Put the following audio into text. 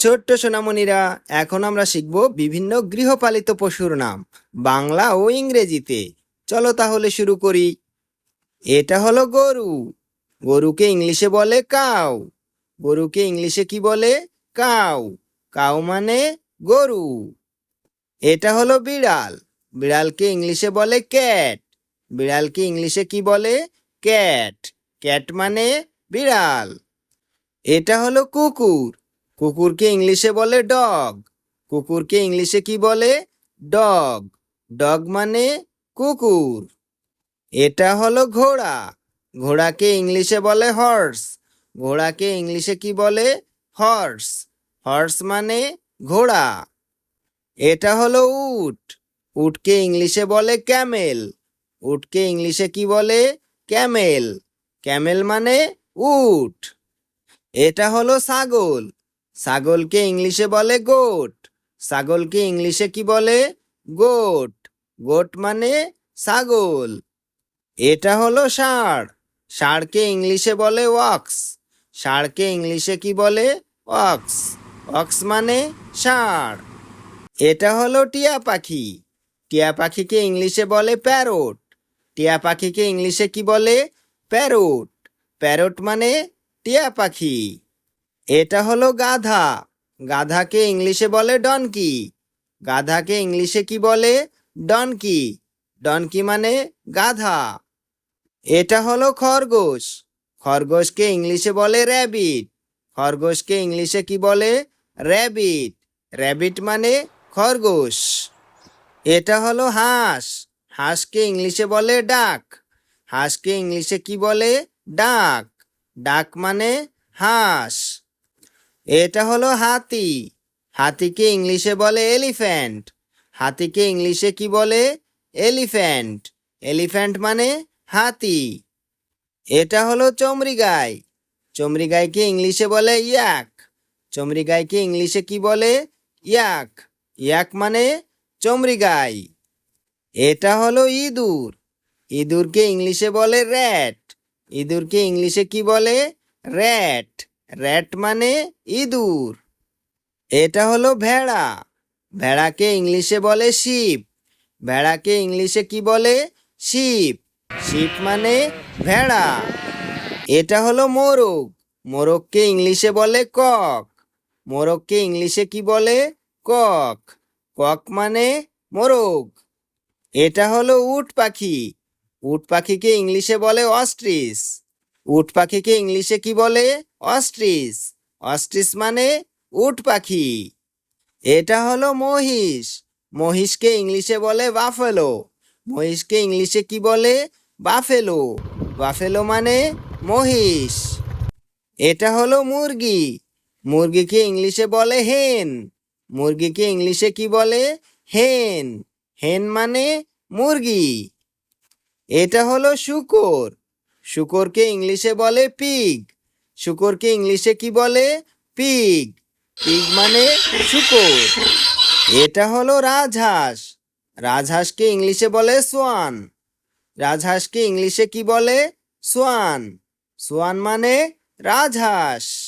ছোট্ট সোনামণিরা, এখন আমরা শিখব বিভিন্ন গৃহপালিত পশুর নাম, বাংলা ও ইংরেজিতে। চলো তাহলে শুরু করি। এটা হলো গরু। গরুকে ইংলিশে বলে কাউ। গরুকে ইংলিশে কি বলে? কাউ। কাউ মানে গরু। এটা হলো বিড়াল। বিড়ালকে ইংলিশে বলে ক্যাট। বিড়ালকে ইংলিশে কি বলে? ক্যাট। ক্যাট মানে বিড়াল। এটা হলো কুকুর। কুকুরকে ইংলিশে বলে ডগ। কুকুরকে ইংলিশে কি বলে? ডগ। ডগ মানে কুকুর। এটা হলো ঘোড়া। ঘোড়াকে ইংলিশে বলে হর্স। ঘোড়াকে ইংলিশে কি বলে? হর্স। হর্স মানে ঘোড়া। এটা হলো উট। উটকে ইংলিশে বলে ক্যামেল। উটকে ইংলিশে কি বলে? ক্যামেল। ক্যামেল মানে উট। এটা হলো ছাগল। ছাগলকে ইংলিশে বলে গোট। ছাগলকে ইংলিশে কি বলে? গোট। গোট মানে ছাগল। এটা হলো ষাঁড়। ষাঁড়কে ইংলিশে বলে ওয়াক্স। ষাঁড়কে ইংলিশে কি বলে? অক্স অক্স মানে ষাঁড়। এটা হলো টিয়া পাখি। টিয়া পাখিকে ইংলিশে বলে প্যারোট। টিয়া পাখিকে ইংলিশে কি বলে? প্যারোট। প্যারোট মানে টিয়া পাখি। এটা হলো গাধা। গাধাকে ইংলিশে বলে ডনকি গাধাকে ইংলিশে কি বলে? ডনকি ডনকি মানে গাধা। এটা হলো খরগোশ। খরগোশকে ইংলিশে বলে র্যাবিট খরগোশকে ইংলিশে কি বলে? র্যাবিট র্যাবিট মানে খরগোশ। এটা হলো হাঁস। হাঁসকে ইংলিশে বলে ডাক হাঁসকে ইংলিশে কি বলে? ডাক। ডাক মানে হাঁস। এটা হলো হাতি। হাতিকে ইংলিশে বলে এলিফ্যান্ট। হাতিকে ইংলিশে কি বলে? এলিফ্যান্ট। এলিফ্যান্ট মানে হাতি। এটা হলো চমড়ি গাই চমড়ি গাইকে ইংলিশে বলে ইয়াক। চমড়ি গাইকে ইংলিশে কি বলে? ইয়াক। ইয়াক মানে চমড়ি গাই এটা হলো ইঁদুর। ইঁদুরকে ইংলিশে বলে র্যাট। ইঁদুরকে ইংলিশে কি বলে? র্যাট। র্যাট মানে ইঁদুর। এটা হলো ভেড়া। ভেড়াকে ইংলিশে বলে শিপ। ভেড়াকে ইংলিশে কি বলে? শিপ। শিপ মানে ভেড়া। এটা হলো মোরগ। মোরগকে ইংলিশে বলে কক। মোরগকে ইংলিশে কি বলে? কক। কক মানে মোরগ। এটা হলো উট পাখি। উট পাখিকে ইংলিশে বলে অস্ট্রিস উট পাখিকে ইংলিশে কি বলে? অস্ট্রিস অস্ট্রিস মানে উট পাখি। এটা হলো মহিষ। মহিষকে ইংলিশে বলে বাফেলো। মহিষকে ইংলিশে কি বলে? বাফেলো। বাফেলো মানে মহিষ। এটা হলো মুরগি। মুরগিকে ইংলিশে বলে হেন মুরগিকে ইংলিশে কি বলে? হেন হেন মানে মুরগি। এটা হলো শুকর। শুকরকে ইংলিশে বলে পিগ শুকরকে ইংলিশে কি বলে? পিগ পিগ মানে শুকর। এটা হলো রাজহাঁস। রাজহাঁসকে ইংলিশে বলে সোয়ান রাজহাঁসকে ইংলিশে কি বলে? সোয়ান সোয়ান মানে রাজহাঁস।